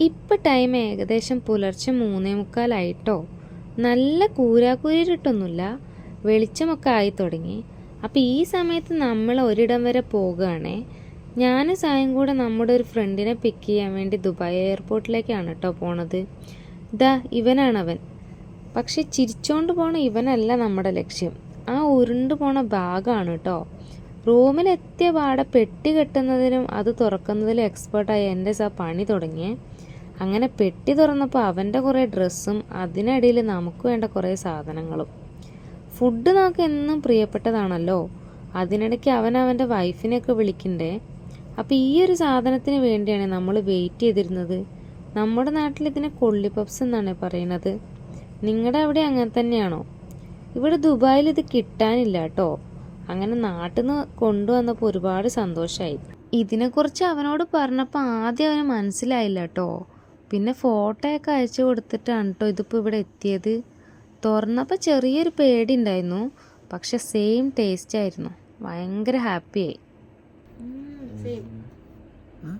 ഇപ്പം ടൈം ഏകദേശം പുലർച്ചെ മൂന്നേ മുക്കാലായിട്ടോ. നല്ല കൂരാക്കൂരിട്ടൊന്നുമില്ല വെളിച്ചമൊക്കെ ആയി തുടങ്ങി. അപ്പം ഈ സമയത്ത് നമ്മൾ ഒരിടം വരെ പോകുകയാണേ. ഞാനും സായം കൂടെ നമ്മുടെ ഒരു ഫ്രണ്ടിനെ പിക്ക് ചെയ്യാൻ വേണ്ടി ദുബായ് എയർപോർട്ടിലേക്കാണ് കേട്ടോ പോണത്. ഇതാ ഇവനാണവൻ. പക്ഷെ ചിരിച്ചോണ്ട് പോണ ഇവനല്ല നമ്മുടെ ലക്ഷ്യം. ആ ഉരുണ്ടു പോണ ബാഗാണ് കേട്ടോ റൂമിലെത്തിയ പാടെ പെട്ടി കെട്ടുന്നതിനും അത് തുറക്കുന്നതിലും എക്സ്പേർട്ടായി എന്റെ സാ പണി തുടങ്ങിയേ. അങ്ങനെ പെട്ടി തുറന്നപ്പോൾ അവന്റെ കുറേ ഡ്രസ്സും അതിനിടയിൽ നമുക്ക് വേണ്ട കുറേ സാധനങ്ങളും. ഫുഡ് നമുക്ക് എന്നും പ്രിയപ്പെട്ടതാണല്ലോ. അതിനിടയ്ക്ക് അവൻ അവന്റെ വൈഫിനെയൊക്കെ വിളിക്കണ്ടേ? അപ്പോൾ ഈ ഒരു സാധനത്തിന് വേണ്ടിയാണ് നമ്മൾ വെയിറ്റ് ചെയ്തിരുന്നത്. നമ്മുടെ നാട്ടിൽ ഇതിനെ കൊള്ളി പപ്സ് എന്നാണ് പറയുന്നത്. നിങ്ങളുടെ അവിടെ അങ്ങനെ തന്നെയാണോ? ഇവിടെ ദുബായിൽ ഇത് കിട്ടാനില്ല കേട്ടോ. അങ്ങനെ നാട്ടിൽ നിന്ന് കൊണ്ടുവന്നപ്പോൾ ഒരുപാട് സന്തോഷമായി ഇതിനെക്കുറിച്ച് അവനോട് പറഞ്ഞപ്പോൾ ആദ്യം അവന് മനസ്സിലായില്ല കേട്ടോ പിന്നെ ഫോട്ടോയൊക്കെ അയച്ചു കൊടുത്തിട്ടാണ് കേട്ടോ ഇതിപ്പോൾ ഇവിടെ എത്തിയത്. തുറന്നപ്പോൾ ചെറിയൊരു പേടി ഉണ്ടായിരുന്നു പക്ഷെ സെയിം ടേസ്റ്റ് ആയിരുന്നു. ഭയങ്കര ഹാപ്പിയായി ആ?